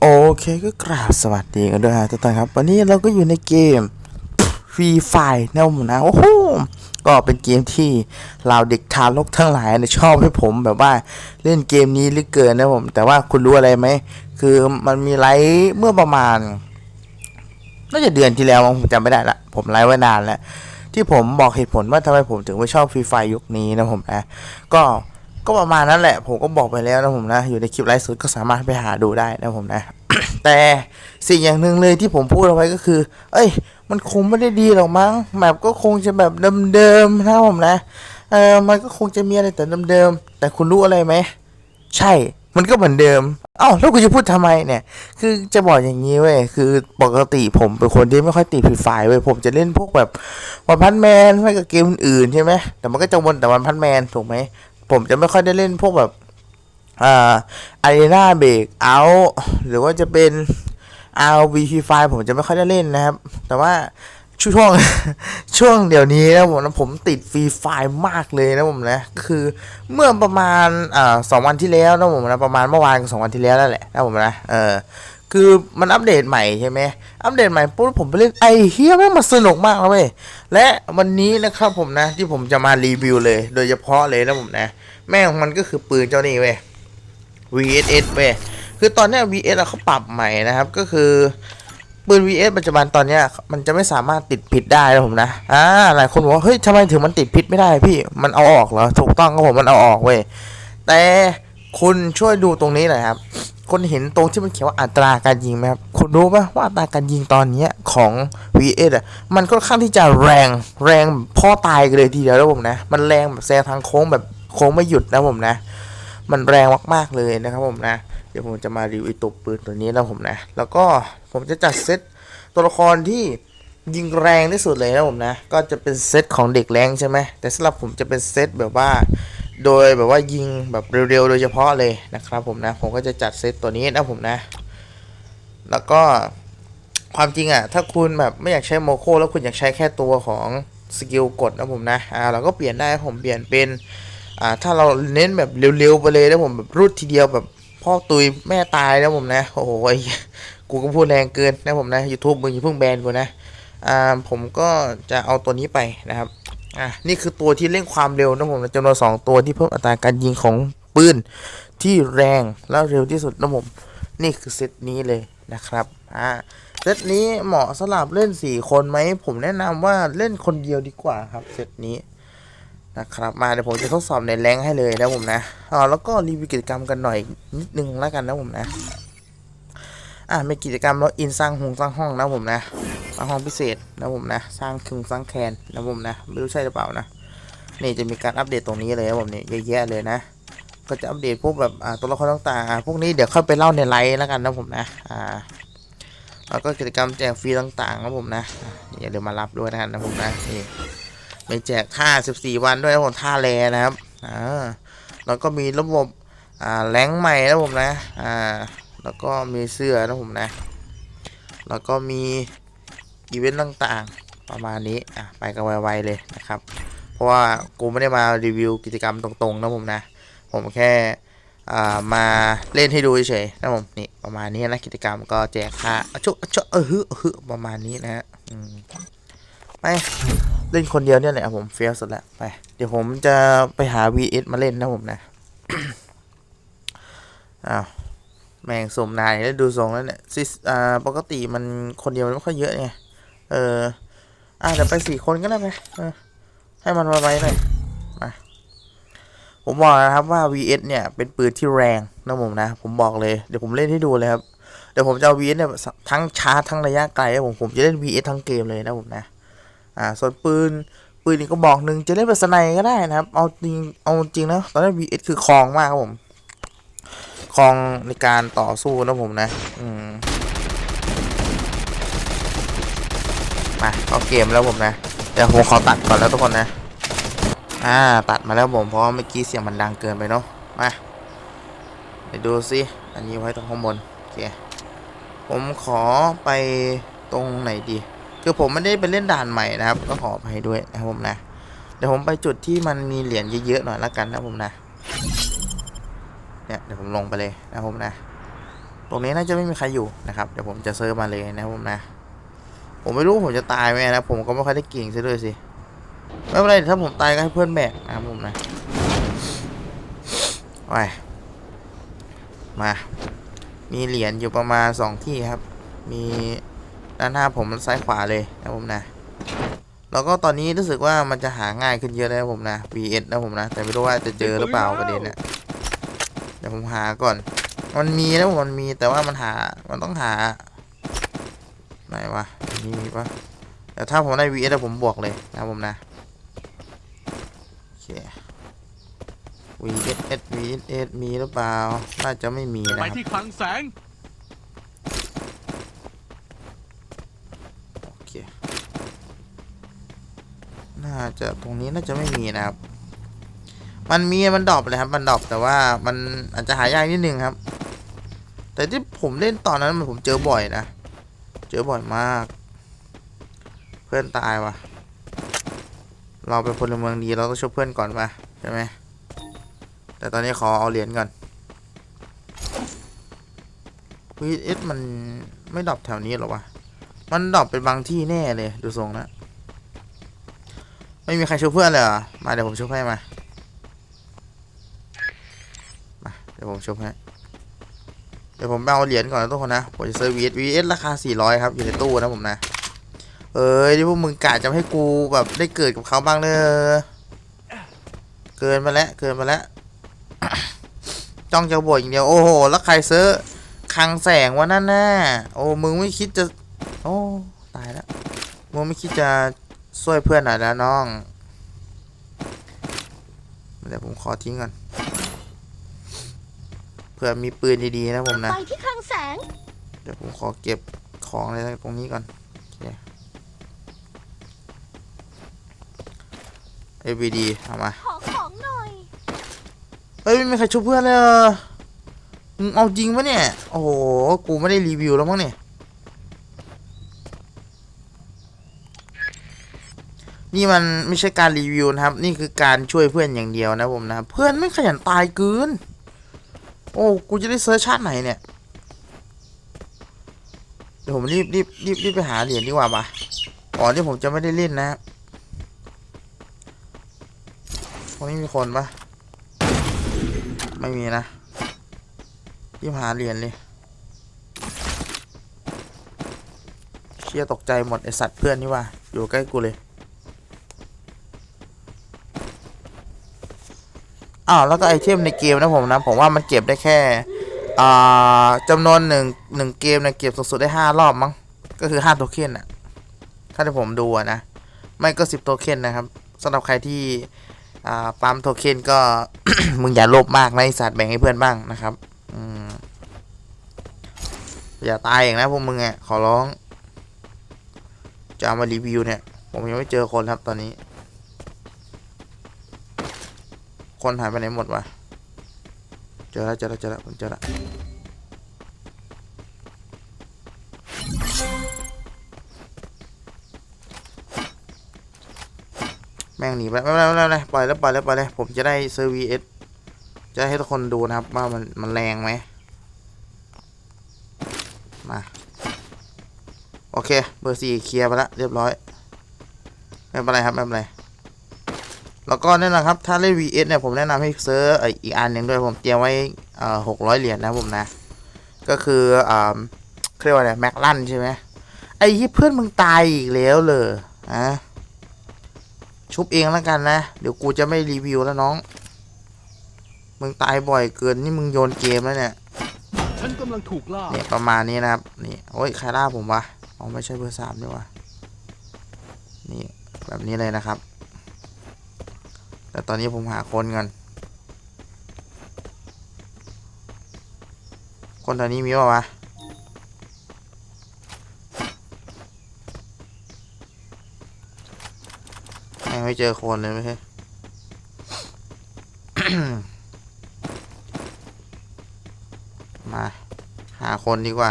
โอเคก็กราบสวัสดีกันด้วยฮะทุกท่านครับ วันนี้เราก็อยู่ในเกมฟรีไฟนะผมนะโอ้โหก็เป็นเกมที่เราเด็กทารกทั้งหลายเนี่ยชอบให้ผมแบบว่าเล่นเกมนี้ลือเกินนะผม แต่ว่าคุณรู้อะไรไหม คือมันมีไลฟ์เมื่อประมาณน่าจะเดือนที่แล้วมั้งผมจำไม่ได้ละผมไลฟ์ไว้นานแล้ว ที่ผมบอกเหตุผลว่าทำไมผมถึงไม่ชอบฟรีไฟยุคนี้นะผมนะก็ ก็ประมาณนั้นแหละ ผมก็บอกไปแล้วนะผมนะ อยู่ในคลิปไลฟ์สดก็สามารถไปหาดูได้นะผมนะ แต่สิ่งอย่างหนึ่งเลยที่ผมพูดเอาไว้ก็คือ เอ้ย มันคงไม่ได้ดีหรอกมั้งแมปก็คงจะแบบเดิมๆนะผมนะ เออมันก็คงจะมีอะไรแต่เดิมๆ แต่คุณรู้อะไรไหม ใช่ มันก็เหมือนเดิมอ้าแล้วกูจะพูดทำไมเนี่ย คือจะบอกอย่างนี้เว้ย คือปกติผมเป็นคนที่ไม่ค่อยติดฟรีไฟเว้ย ผมจะเล่นพวกแบบวันพันแมนไม่กับเกมอื่นใช่ไหม แต่มันก็จะวนแต่วันพันแมนถูกไหม ผมจะไม่ค่อยได้เล่นพวกแบบอ่าอารีนาเบรกเอาหรือว่าจะเป็น RV ฟรีไฟผมจะไม่ค่อยได้เล่นนะครับ แต่ว่าช่วงช่วงเดี๋ยวนี้นะผมนะผมติดฟรีไฟมากเลยนะผมนะคือเมื่อประมาณอ่าสองวันที่แล้วนะผมนะประมาณเมื่อวานกับสองวันที่แล้วนั่นแหละนะผมนะเออ คือมันอัปเดตใหม่ใช่ไหมอัปเดตใหม่ปุ๊บผมไปเล่นไอเฮียแม่งมันสนุกมากเลย และวันนี้นะครับผมนะที่ผมจะมารีวิวเลย โดยเฉพาะเลยนะผมนะ แม่งมันก็คือปืนเจ้านี่เว้ย VSS เว้ย คือตอนเนี้ย VS เขาปรับใหม่นะครับ ก็คือปืน VS ปัจจุบันตอนเนี้ยมันจะไม่สามารถติดพิษได้นะผมนะ อ่าหลายคนบอกว่าเฮ้ยทำไมถึงมันติดพิษไม่ได้พี่ มันเอาออกเหรอ ถูกต้องครับผมมันเอาออกเว้ย แต่ คุณช่วยดูตรงนี้หน่อยครับคนเห็นตรงที่มันเขียนว่าอัตราการยิงไหมครับคุณรู้ปะว่าอัตราการยิงตอนเนี้ของ VS อะมันค่อนข้างที่จะแรงแรงพ่อตายเลยทีเดียวนะผมนะ มันแรงแบบแซงทางโค้งแบบโค้งไม่หยุดนะผมนะ มันแรงมากๆเลยนะครับผมนะ เดี๋ยวผมจะมารีวิวตัวปืนตัวนี้นะผมนะ แล้วก็ผมจะจัดเซตตัวละครที่ยิงแรงที่สุดเลยนะผมนะ ก็จะเป็นเซตของเด็กแรงใช่ไหมแต่สำหรับผมจะเป็นเซตแบบว่า โดยแบบว่ายิงแบบเร็วๆ โดยเฉพาะเลยนะครับผมนะ ผมก็จะจัดเซตตัวนี้นะผมนะ แล้วก็ความจริงอะ ถ้าคุณแบบไม่อยากใช้โมโคแล้วคุณอยากใช้แค่ตัวของสกิลกดนะผมนะ อ่าเราก็เปลี่ยนได้ผมเปลี่ยนเป็น อ่า ถ้าเราเน้นแบบเร็วๆ ไปเลยนะผมแบบรุดทีเดียวแบบพ่อตุยแม่ตายนะผมนะ โอ้โหไอ้กูก็พูดแรงเกินนะผมนะ YouTube มึงอย่าเพิ่งแบนกูนะ อ่า ผมก็จะเอาตัวนี้ไปนะครับ อ่านี่คือตัวที่เร่งความเร็วนะผมจำนวนสองตัวที่เพิ่มอัตราการยิงของปืนที่แรงและเร็วที่สุดนะผมนี่คือเซตนี้เลยนะครับอ่าเซตนี้เหมาะสำหรับเล่น 4 คนไหมผมแนะนำว่าเล่นคนเดียวดีกว่าครับเซตนี้นะครับมาเดี๋ยวผมจะทดสอบในแรงให้เลยนะผมนะอ๋อแล้วก็รีวิวกิจกรรมกันหน่อยนิดนึงแล้วกันนะผมนะ อะมีกิจกรรมแล้วอินสร้างหงสร้างห้องนะผมนะสร้างห้องพิเศษนะผมนะ สร้างคึงสร้างแคนนะผมนะ ไม่รู้ใช่หรือเปล่านะนี่จะมีการอัปเดตตรงนี้เลยนะผมเนี่ยเยอะแยะเลยนะก็จะอัปเดตพวกแบบอ่าตัวละครต่างๆพวกนี้เดี๋ยวค่อยไปเล่าในไลฟ์แล้วกันนะผมนะอ่าแล้วก็กิจกรรมแจกฟรีต่างๆนะผมนะอะอย่าลืมมารับด้วยนะกันนะผมนะนี่ไม่แจกท่า 14 วันด้วยนะผมท่าแลนะครับอ่าแล้วก็มีระบบอ่าแรงใหม่นะผมนะอ่า แล้วก็มีเสื้อนะผมนะ แล้วก็มีอีเวนต์ต่างๆ ประมาณนี้อะไปกันไวๆเลยนะครับ เพราะว่ากูไม่ได้มารีวิวกิจกรรมตรงๆนะผมนะ ผมแค่อ่ามาเล่นให้ดูเฉยๆนะผมนี่ประมาณนี้นะกิจกรรมก็แจกค่าอชุอชุเออฮึฮึประมาณนี้นะฮะอืมไปเล่นคนเดียวเนี่ยแหละผมเฟี้ยวสุดละไปเดี๋ยวผมจะไปหา VS มาเล่นนะผมนะอ้าว แม่งสมนายแล้วดูทรงแล้วเนี่ยซิสอ่าปกติมันคนเดียวมันไม่ค่อยเยอะไงเอออะเดี๋ยวไปสี่คนก็ได้ไปเออให้มันมาไปหน่อยมาผมบอกนะครับว่า VS เนี่ยเป็นปืนที่แรงนะผมนะ ผมบอกเลยเดี๋ยวผมเล่นให้ดูเลยครับเดี๋ยวผมจะเอา VS เนี่ยทั้งชาร์จทั้งระยะไกลผมผมจะเล่น VS ทั้งเกมเลยนะผมนะอ่าส่วนปืนปืนอีกก็บอกหนึ่งจะเล่นเป็นสไนก็ได้นะครับ เอาจริงเอาจริงนะตอนนี้ VS คือคลองมากครับผม คลองในการต่อสู้นะผมนะอืมมาเข้าเกมแล้วผมนะ เดี๋ยวผมขอตัดก่อนแล้วทุกคนนะ อ่าตัดมาแล้วผมเพราะเมื่อกี้เสียงมันดังเกินไปเนาะมาเดี๋ยวดูสิอันนี้ไว้ตรงข้างบนโอเคผมขอไปตรงไหนดี คือผมไม่ได้ไปเล่นด่านใหม่นะครับ ก็ขออภัยด้วยนะครับผมนะ เดี๋ยวผมไปจุดที่มันมีเหรียญเยอะๆหน่อยละกันนะผมนะ เนี่ยเดี๋ยวผมลงไปเลยนะผมนะ ตรงนี้น่าจะไม่มีใครอยู่นะครับเดี๋ยวผมจะเซิร์ฟมาเลยนะผมนะ ผมไม่รู้ผมจะตายไหมนะผมก็ไม่ค่อยได้เก่งซะด้วยสิไม่เป็นไรถ้าผมตายก็ให้เพื่อนแบกนะผมนะไปมา มีเหรียญอยู่ประมาณสองที่ครับ มีด้านหน้าผมซ้ายขวาเลยนะผมนะแล้วก็ตอนนี้รู้สึกว่ามันจะหาง่ายขึ้นเยอะเลยนะผมนะ VS นะผมนะ แต่ไม่รู้ว่าจะเจอหรือเปล่าประเด็นเนี่ย ดี๋ยวผมหาก่อน มันมีนะผมมันมีแต่ว่ามันหา มันต้องหา ไหนวะมีมีปะแต่ถ้าผมได้ VS แล้วผมบวกเลยนะครับผมนะโอเค VS VS มีหรือเปล่า น่าจะไม่มีนะไปครับที่คลังแสงโอเคน่าจะตรงนี้น่าจะไม่มีนะครับ มันมีมันดรอปเลยครับ มันดรอปแต่ว่ามันอาจจะหายากนิดนึงครับ แต่ที่ผมเล่นตอนนั้นมันผมเจอบ่อยนะ เจอบ่อยมาก เพื่อนตายว่ะ เราเป็นพลเมืองดีเราต้องช่วยเพื่อนก่อนป่ะใช่ไหมแต่ตอนนี้ขอเอาเหรียญก่อน VS มันไม่ดรอปแถวนี้หรอวะ มันดรอปเป็นบางที่แน่เลย ดูทรงนะ ไม่มีใครช่วยเพื่อนเลยเหรอ มาเดี๋ยวผมช่วยให้มา มาเดี๋ยว ผมช่วยให้เดี๋ยวผมไปเอาเหรียญก่อนนะทุกคนนะผมจะซื้อ VS VS ราคา 400 ครับ อยู่ในตู้นะผมนะ เอ้ยที่พวกมึงกะจะให้กูแบบได้เกิดกับเขาบ้างเลยเกินมาแล้วเกินมาแล้วจ้องจะบวกอย่างเดียวโอ้โหแล้วใครซื้อคังแสงวะนั่นน่ะโอ้มึงไม่คิดจะ โอ้ตายแล้วมึงไม่คิดจะช่วยเพื่อนหน่อยแล้วน้องเดี๋ยวผมขอทิ้งก่อน เผื่อมีปืนดีๆนะผมนะ ไปที่คลังแสง เดี๋ยวผมขอเก็บของอะไรตรงนี้ก่อนโอเค ABD เอามา ขอของหน่อย เฮ้ยไม่มีใครช่วยเพื่อนเลยเหรอมึงเอาจริงปะเนี่ย โอ้โห กูไม่ได้รีวิวแล้วมั้งเนี่ย นี่มันไม่ใช่การรีวิวนะครับ นี่คือการช่วยเพื่อนอย่างเดียวนะผมนะ เพื่อนไม่ขยันตายเกิน โอ้ กูจะได้เซิร์ชชาติไหนเนี่ย เดี๋ยวผมรีบรีบรีบรีบไปหาเหรียญดีกว่าปะอ๋อนี่ผมจะไม่ได้เล่นนะตรงนี้มีคนปะไม่มีนะรีบหาเหรียญเลยเชี่ยตกใจหมดไอสัตว์เพื่อนนี่ว่า อยู่ใกล้กูเลย อ้าวแล้วก็ไอเทมในเกมนะผมนะผมว่ามันเก็บได้แค่อ่าจำนวนหนึ่งหนึ่งเกมเนี่ยเก็บสูงสุดได้ห้ารอบมั้งก็คือห้าโทเค็นอะถ้าที่ผมดูนะ ไม่ก็สิบโทเค็นนะครับสำหรับใครที่ปั๊มโทเค็นก็ มึงอย่าโลภมากนะไอสัตว์แบ่งให้เพื่อนบ้างนะครับออย่าตายอย่างนะพวกมึงอะขอร้อง จะมารีวิวเนี่ย ผมยังไม่เจอคนครับตอนนี้ คนหายไปไหนหมดวะเจอแล้วเจอแล้วเจอแล้วผมเจอแล้วแม่งหนีไปไม่เป็นไรไม่เป็นไปล่อยแล้วปล่อยแล้วปล่อยเลยผมจะได้เซอร์วีเอสจะให้ทุกคนดูนะครับว่ามันมันแรงไหมมาโอเค เบอร์สี่เคลียร์ไปแล้วเรียบร้อย ไม่เป็นไรครับ ไม่เป็นไร แล้วก็แน่นอนครับ ถ้าเล่น VS เนี่ยผมแนะนำให้ซื้อไอ้อีกอันหนึ่งด้วยผมเตรียมไว้เอ่อหกร้อยเหรียญนะผมนะ ก็คืออ่าเขาเรียกว่าอะไรแม็กลันใช่ไหมไอ้ที่เพื่อนมึงตายอีกแล้วเลยอะชุบเองแล้วกันนะ เดี๋ยวกูจะไม่รีวิวแล้วน้อง มึงตายบ่อยเกินนี่มึงโยนเกมแล้วเนี่ยฉันกำลังถูกล่าเนี่ยประมาณนี้นะครับ นี่โอ้ยใครล่าผมวะอ๋อไม่ใช่เบอร์สามด้วยวะนี่แบบนี้เลยนะครับ แต่ตอนนี้ผมหาคนก่อนคนตอนนี้มีป่าวะแม่งไม่เจอคนเลยไม่ใช่มา หาคนดีกว่า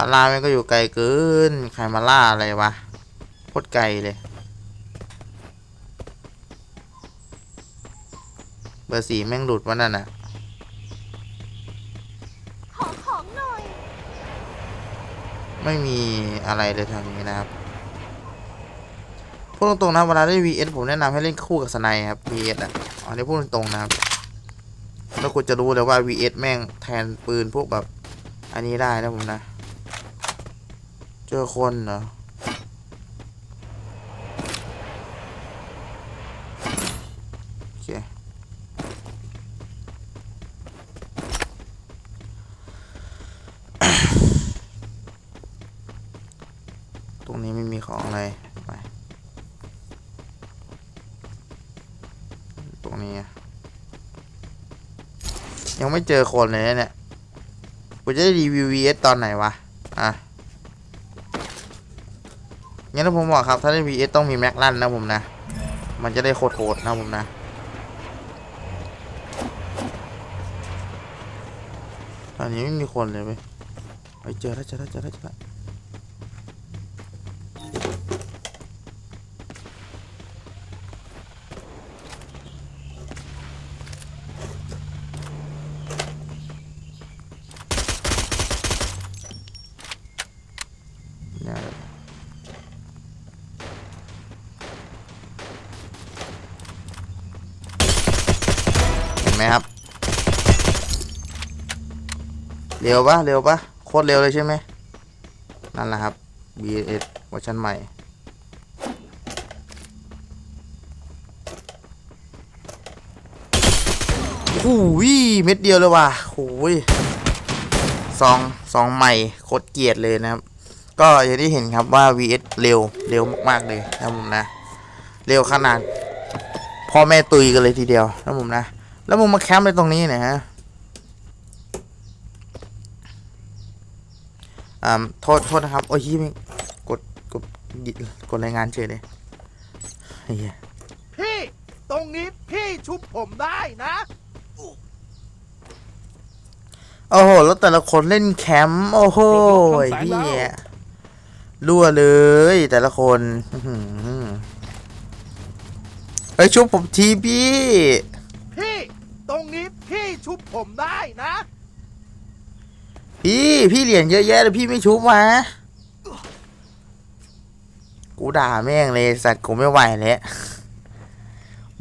าล่าแม่งก็อยู่ไกลเกิน ใครมาล่าอะไรวะโคตรไกลเลย เบอร์สี่แม่งหลุดวะนั่นน่ะขอของหน่อยไม่มีอะไรเลยทางนี้นะครับพูดตรงๆนะเวลาได้ VS ผมแนะนำให้เล่นคู่กับสไนครับ VS อะอันนี้พูดตรงๆนะครับแล้วคุณจะรู้เลยว่า VS แม่งแทนปืนพวกแบบอันนี้ได้นะผมนะ เจอคนเหรอโอเคตรงนี้ไม่มีของอะไรไปตรงนี้ ยังไม่เจอคนเลยเนี่ย กูจะได้รีวิว VS ตอนไหนวะ อะ งั้นผมบอกครับ ถ้าได้ VS ต้องมีแม็กลันนะผมนะ มันจะได้โคตรโหดนะผมนะตอนนี้ไม่มีคนเลยเว้ยไปเจอแล้วเจอแล้วเจอแล้วเจอแล้ว เนี่ยเห็นไหมครับ เร็วปะเร็วปะโคตรเร็วเลยใช่ไหมนั่นแหละครับ BS เวอร์ชันใหม่ โอ้ยเม็ดเดียวเลยว่ะโอ้ยซองซองใหม่โคตรเกลียดเลยนะครับ ก็อย่างที่เห็นครับว่า VS เร็วเร็วมากๆเลยนะผมนะ เร็วขนาดพ่อแม่ตุยกันเลยทีเดียวนะผมนะ แล้วมึงมาแคมป์ในตรงนี้นะฮะ อ่าโทษโทษนะครับ โอ้ยไม่กดกดกดรายงานเฉยเลยเฮียพี่ ตรงนี้พี่ชุบผมได้นะโอ้โห แล้วแต่ละคนเล่นแคมป์โอ้โหเฮียรั่วเลยแต่ละคนอื้อหือเฮ้ยชุบผมทีพี่ พี่ ตรงนี้พี่ชุบผมได้นะ พี่พี่เหรียญเยอะแยะเลยพี่ไม่ชุบมากูด่าแม่งเลยสัตว์กูไม่ไหวแล้ว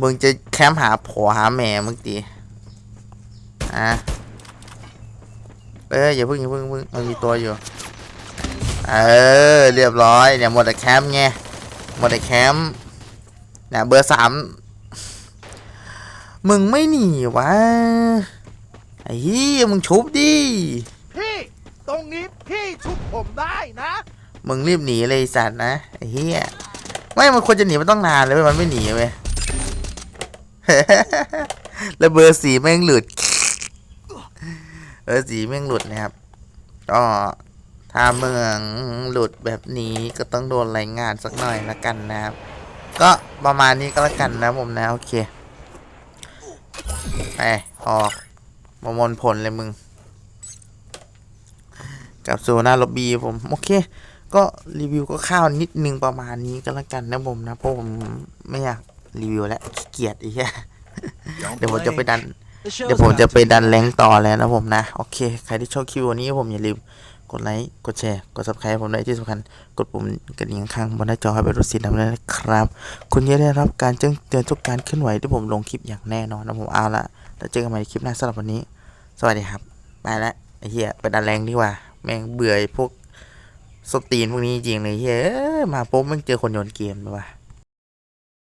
มึงจะแคมป์หาผัวหาแม่มึงตีอะเอ้ยอย่าเพิ่งอย่าเพิ่งเพิ่งมันมีตัวอยู่ เออเรียบร้อยเนี่ยหมดแต่แคมป์ไงหมดแต่แคมป์เนี่ยเบอร์สามมึงไม่หนีวะไอ้เหี้ยมึงชุบดิ ตรงนี้พี่ชุบผมได้นะ มึงรีบหนีเลยไอ้สัตว์นะไอ้เหี้ยไม่มันควรจะหนีมันต้องนานเลยเว้ยมันไม่หนีเว้ย แล้วเบอร์สีแม่งหลุด เบอร์สีแม่งหลุดนะครับก็ถ้าเมืองหลุดแบบนี้ก็ต้องโดนรายงานสักหน่อยละกันนะครับ ก็ประมาณนี้ก็แล้วกันนะผมนะ โอเคไปออกมามนผลเลยมึง กลับสู่หน้าล็อบบี้ผมโอเคก็รีวิวก็ข้าวนิดนึงประมาณนี้ก็แล้วกันนะผมนะเพราะผมไม่อยากรีวิวแล้วขี้เกียจไอ้เหี้ยเดี๋ยวผมจะไปดัน เดี๋ยวผมจะไปดันแรงค์ต่อแล้วนะผมนะ โอเค ใครที่ชอบคลิปวันนี้ผมอย่าลืมกดไลค์กดแชร์กด subscribe ผมได้วยที่สำคัญ กดปุ่มกระดิ่งข้างบนหน้าจอให้เป็นรูปสีดำเลยนะครับ คุณจะได้รับการแจ้งเตือนทุกการเคลื่อนไหวที่ผมลงคลิปอย่างแน่นอนนะผมเอาละแล้วเจอกันใหม่ในคลิปหน้าสำหรับวันนี้ สวัสดีครับ ไปแล้วไอ้เหี้ยไปดันแรงดีกว่า แม่งเบื่อพวกสตรีนพวกนี้จริงเลยเฮ้ยมาปุ๊บแม่งเจอคนโยนเกมเลยว่ะ